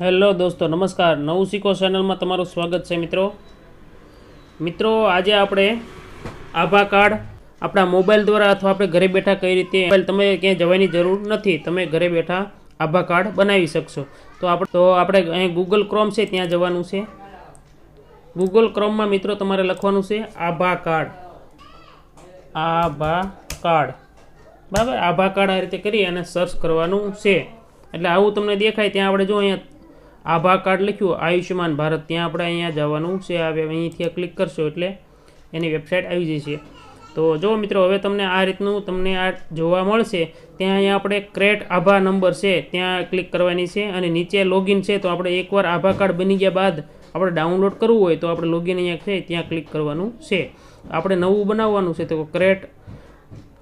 Hello દોસ્તો, નમસ્કાર. નવું શીખો ચેનલમાં તમારું સ્વાગત છે મિત્રો. મિત્રો, આજે આપણે આભા કાર્ડ આપણા મોબાઈલ દ્વારા અથવા આપણે ઘરે બેઠા કઈ રીતે મોબાઈલ તમે ક્યાંય જવાની જરૂર નથી. તમે ઘરે બેઠા આભા કાર્ડ બનાવી શકશો. તો આપણે તો આપણે અહીં ગૂગલ ક્રોમ છે, ત્યાં જવાનું છે. ગૂગલ ક્રોમમાં મિત્રો તમારે લખવાનું છે, આભા કાર્ડ. આભા કાર્ડ. બરાબર? આભા કાર્ડ આ રીતે કરી અને સર્ચ કરવાનું છે. એટલે આવું તમને દેખાય. ત્યાં આપણે જો અહીંયા આભા કાર્ડ લખ્યું, આયુષ્યમાન ભારત. ત્યાં આપણે અહીંયા જવાનું છે આ વે- અહીંથી ક્લિક કરશો એટલે એની વેબસાઇટ આવી જશે. તો જો મિત્રો, હવે તમને આ રીતનું તમને આ જોવા મળશે, ત્યાં અહીંયા આપણે ક્રેટ આભા નંબર છે, ત્યાં ક્લિક કરવાની છે અને નીચે લોગિન છે, તો આપણે એકવાર આભા કાર્ડ બની ગયા બાદ આપણે ડાઉનલોડ કરવું હોય, તો આપણે લોગિન અહીંયા છે, ત્યાં ક્લિક કરવાનું છે. આપણે નવું બનાવવાનું છે, તો ક્રેટ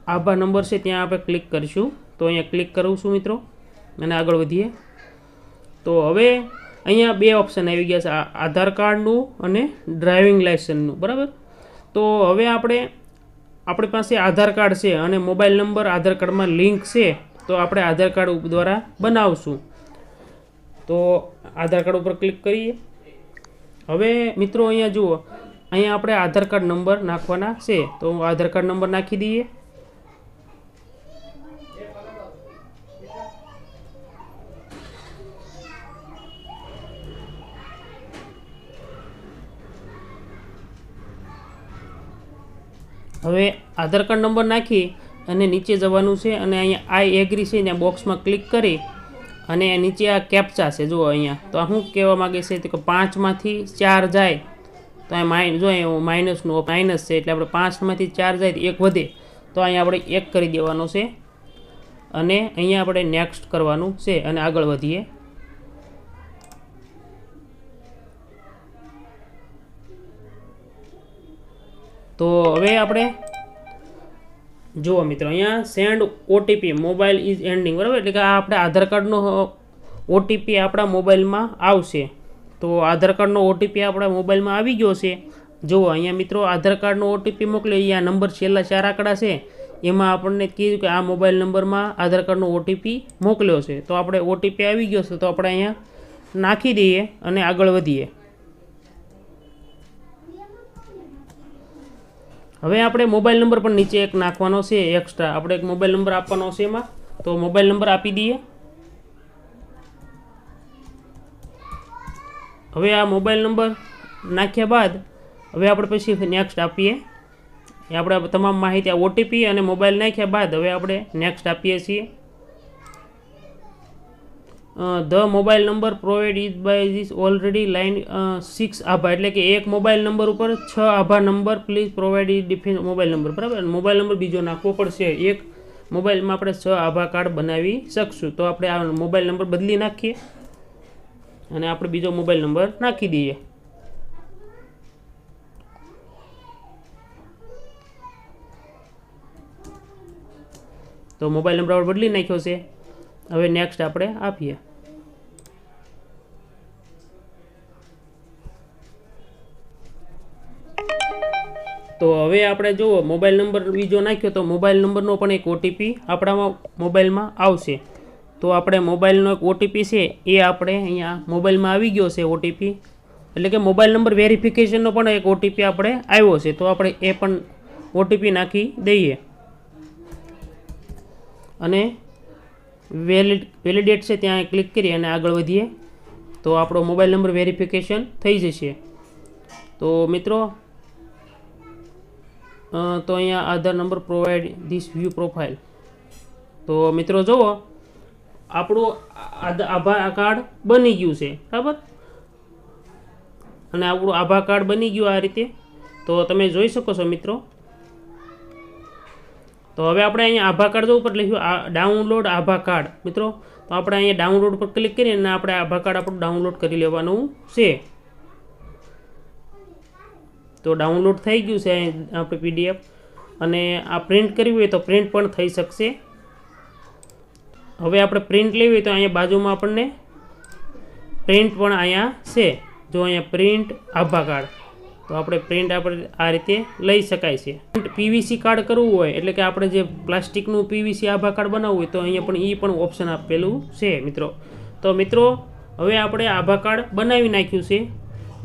આભા નંબર છે, ત્યાં આપણે ક્લિક કરીશું. તો અહીંયા ક્લિક કરું છું મિત્રો, અને આગળ વધીએ. તો હવે અહીંયા બે ઓપ્શન આવી ગયા છે. આધાર કાર્ડનું અને ડ્રાઇવિંગ લાઇસન્સનું બરાબર? તો હવે આપણે, આપણી પાસે આધાર કાર્ડ છે અને મોબાઈલ નંબર, આધાર કાર્ડમાં લિંક છે, તો આપણે આધાર કાર્ડ દ્વારા બનાવશું. તો આધાર કાર્ડ ઉપર ક્લિક કરીએ. હવે મિત્રો અહીંયા જુઓ, અહીંયા આપણે આધાર કાર્ડ નંબર નાખવાના છે. તો હું આધાર કાર્ડ નંબર નાખી દઈએ. હવે આધાર કાર્ડ નંબર નાખી અને નીચે જવાનું છે અને અહીંયા આઈ એગ્રી છે ત્યાં બોક્સમાં ક્લિક કરી અને નીચે આ કેપ્ચા છે. જુઓ અહીંયા. તો શું કહેવા માગે છે? તો કે પાંચમાંથી ચાર જાય. તો અહીં માઇન જો અહીંયા માઇનસનું માઇનસ છે એટલે આપણે પાંચમાંથી ચાર જાય તો એક વધે. તો અહીંયા આપણે એક કરી દેવાનો છે. અને અહીંયા આપણે નેક્સ્ટ કરવાનું છે અને આગળ વધીએ. તો હવે આપણે જુઓ મિત્રો, અહીંયા send OTP mobile is ending બરાબર? એટલે કે આપણે આધાર કાર્ડનો ઓટીપી આપણા મોબાઈલમાં આવશે. તો આધાર કાર્ડનો ઓટીપી આપણા મોબાઈલમાં આવી ગયો છે. જુઓ, અહીંયા મિત્રો આધાર કાર્ડનો ઓટીપી મોકલ્યો અહીંયા નંબર છેલ્લા ચાર આંકડા છે. એમાં આપણને કીધું કે આ મોબાઈલ નંબરમાં આધાર કાર્ડનો ઓટીપી મોકલ્યો છે. તો આપણે ઓટીપી આવી ગયો છે, તો આપણે અહીંયા નાખી દઈએ અને આગળ વધીએ. હવે આપણે મોબાઈલ નંબર પણ નીચે એક નાખવાનો છે એક્સ્ટ્રા આપણે એક મોબાઈલ નંબર આપવાનો છે એમાં. તો મોબાઈલ નંબર આપી દઈએ. હવે આ મોબાઈલ નંબર નાખ્યા બાદ હવે આપણે પછી નેક્સ્ટ આપીએ. એ આપણે તમામ માહિતી આ ઓટીપી અને મોબાઈલ નાખ્યા બાદ હવે આપણે નેક્સ્ટ આપીએ છીએ. The mobile number provide is by this already line six આભા. એટલે કે એક મોબાઈલ નંબર ઉપર છ આભા number, please provide is different, mobile number, બરાબર? મોબાઈલ નંબર બીજો નાખવો પડશે. એક મોબાઈલમાં આપણે છ આભા કાર્ડ બનાવી શકશું. તો આપણે આ મોબાઈલ નંબર બદલી નાખીએ અને આપણે બીજો મોબાઈલ નંબર નાખી દઈએ. તો મોબાઈલ નંબર આપણે બદલી નાખ્યો છે. હવે નેક્સ્ટ આપણે આપીએ. તો હવે આપણે જુઓ મોબાઈલ નંબર બીજો નાખ્યો તો મોબાઈલ નંબરનો પણ એક ઓટીપી આપણામાં મોબાઈલમાં આવશે. તો આપણે મોબાઈલનો એક ઓટીપી છે, એ આપણે અહીંયા મોબાઈલમાં આવી ગયો છે ઓટીપી એટલે કે મોબાઈલ નંબર વેરિફિકેશનનો પણ એક ઓટીપી આપણે આવ્યો છે. તો આપણે એ પણ ઓટીપી નાખી દઈએ. અને વેલિડ, વેલિડેટ છે ત્યાં ક્લિક કરી અને આગળ વધીએ. તો આપણો મોબાઈલ નંબર વેરિફિકેશન થઈ જશે. તો મિત્રો તો અહીંયા Aadhaar number provide this view profile. તો મિત્રો જુઓ આપણું આભા કાર્ડ બની ગયું છે, બરાબર? અને આપણું આભા કાર્ડ બની ગયું આ રીતે. તો તમે જોઈ શકો છો મિત્રો તો હવે આપણે અહીંયા આભા કાર્ડ ઉપર લખ્યું ડાઉનલોડ આભા કાર્ડ. મિત્રો, તો આપણે અહીંયા ડાઉનલોડ પર ક્લિક કરીને અને આપણે આભા કાર્ડ આપણું ડાઉનલોડ કરી લેવાનું છે. તો ડાઉનલોડ થઈ ગયું છે આપણે પીડીએફ. અને આ પ્રિન્ટ કરવી હોય તો પ્રિન્ટ પણ થઈ શકશે. હવે આપણે પ્રિન્ટ લેવી હોય તો અહીંયા બાજુમાં આપણને પ્રિન્ટ પણ અહીંયા છે. જો અહીંયા પ્રિન્ટ આભા કાર્ડ. તો આપણે પ્રિન્ટ આપણે આ રીતે લઈ શકાય છે. પીવીસી કાર્ડ કરવું હોય, એટલે કે આપણે જે પ્લાસ્ટિકનું પીવીસી આભા કાર્ડ બનાવવું હોય, તો અહીંયા પણ એ પણ ઓપ્શન આપેલું છે મિત્રો. તો મિત્રો, હવે આપણે આભા કાર્ડ બનાવી નાખ્યું છે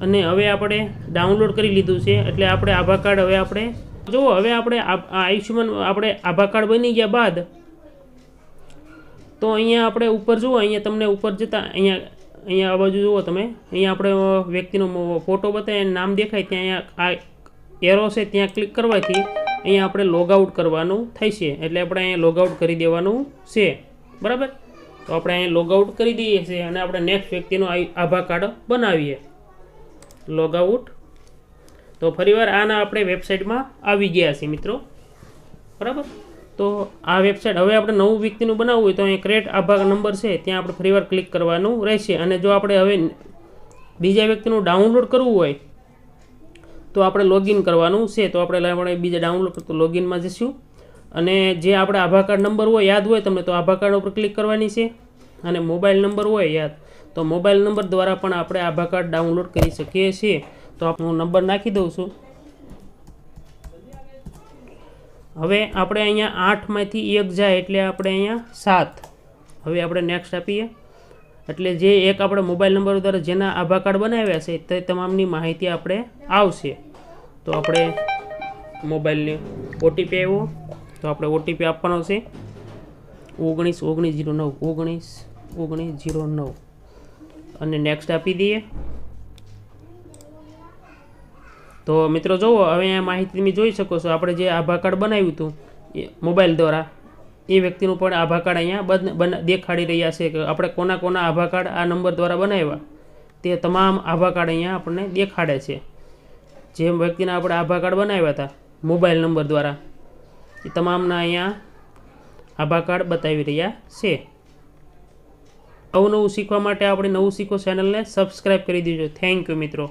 અને હવે આપણે ડાઉનલોડ કરી લીધું છે, એટલે આપણે આભા કાર્ડ હવે આપણે જુઓ, હવે આપણે આયુષ્યમાન આપણે આભા કાર્ડ બની ગયા બાદ તો અહીંયા આપણે ઉપર જુઓ, અહીંયા તમને ઉપર જતા અહીંયા અહીંયા આ બાજુ જુઓ તમે, અહીંયા આપણે વ્યક્તિનો ફોટો બતાવે નામ દેખાય, ત્યાં અહીંયા આ એરો છે, ત્યાં ક્લિક કરવાથી અહીંયા આપણે લોગઆઉટ કરવાનું થાય એટલે આપણે અહીંયા લોગઆઉટ કરી દેવાનું છે. બરાબર? તો આપણે અહીંયા લોગઆઉટ કરી દઈએ છીએ અને આપણે નેક્સ્ટ વ્યક્તિનો આભા કાર્ડ બનાવીએ. લોગઆઉટ તો ફરીવાર આના આપણે વેબસાઇટમાં આવી ગયા છીએ મિત્રો. બરાબર? તો આ વેબસાઇટ હવે આપણે નવું વ્યક્તિનું બનાવવું હોય તો અહીંયા ક્રિએટ આભા નંબર છે. ત્યાં આપણે ફરીવાર ક્લિક કરવાનું રહેશે. અને જો આપણે હવે બીજા વ્યક્તિનું ડાઉનલોડ કરવું હોય તો આપણે લોગિન કરવાનું છે, તો આપણે બીજા ડાઉનલોડ તો લોગિનમાં જઈશું. અને જે આપણે આભા કાર્ડ નંબર હોય, યાદ હોય, તમને તો આભા કાર્ડ ઉપર ક્લિક કરવાની છે. અને મોબાઈલ નંબર હોય, યાદ. તો મોબાઈલ નંબર દ્વારા પણ આપણે આભા કાર્ડ ડાઉનલોડ કરી શકીએ છીએ. તો આપણે હું નંબર નાખી દઉં છું. હવે આપણે અહીંયા આઠમાંથી એક જાય એટલે આપણે અહીંયા સાત. હવે આપણે નેક્સ્ટ આપીએ. એટલે જે એક આપણે મોબાઈલ નંબર દ્વારા જેના આભા કાર્ડ બનાવ્યા છે, તે તમામની માહિતી આપણે આવશે. તો આપણે મોબાઈલને ઓટીપી આવ્યો. તો આપણે ઓટીપી આપવાનો છે. ઓગણીસ ઓગણીસ જીરો નવ, ઓગણીસ ઓગણીસ જીરો નવ. અને નેક્સ્ટ આપી દઈએ. તો મિત્રો જુઓ, હવે અહીંયા માહિતી તમે જોઈ શકો છો. આપણે જે આભા કાર્ડ બનાવ્યું હતું મોબાઈલ દ્વારા એ વ્યક્તિનું પણ આભા કાર્ડ અહીંયા દેખાડી રહ્યા છે કે આપણે કોના કોના આભા કાર્ડ આ નંબર દ્વારા બનાવ્યા, તે તમામ આભા કાર્ડ અહીંયા આપણને દેખાડે છે. જે વ્યક્તિના આપણે આભા કાર્ડ બનાવ્યા હતા, મોબાઈલ નંબર દ્વારા, એ તમામના અહીંયા આભા કાર્ડ બતાવી રહ્યા છે. અવનવું નવું શીખવા માટે આપણે નવું શીખો ચેનલને સબસ્ક્રાઈબ કરી દેજો. થેન્ક યુ મિત્રો.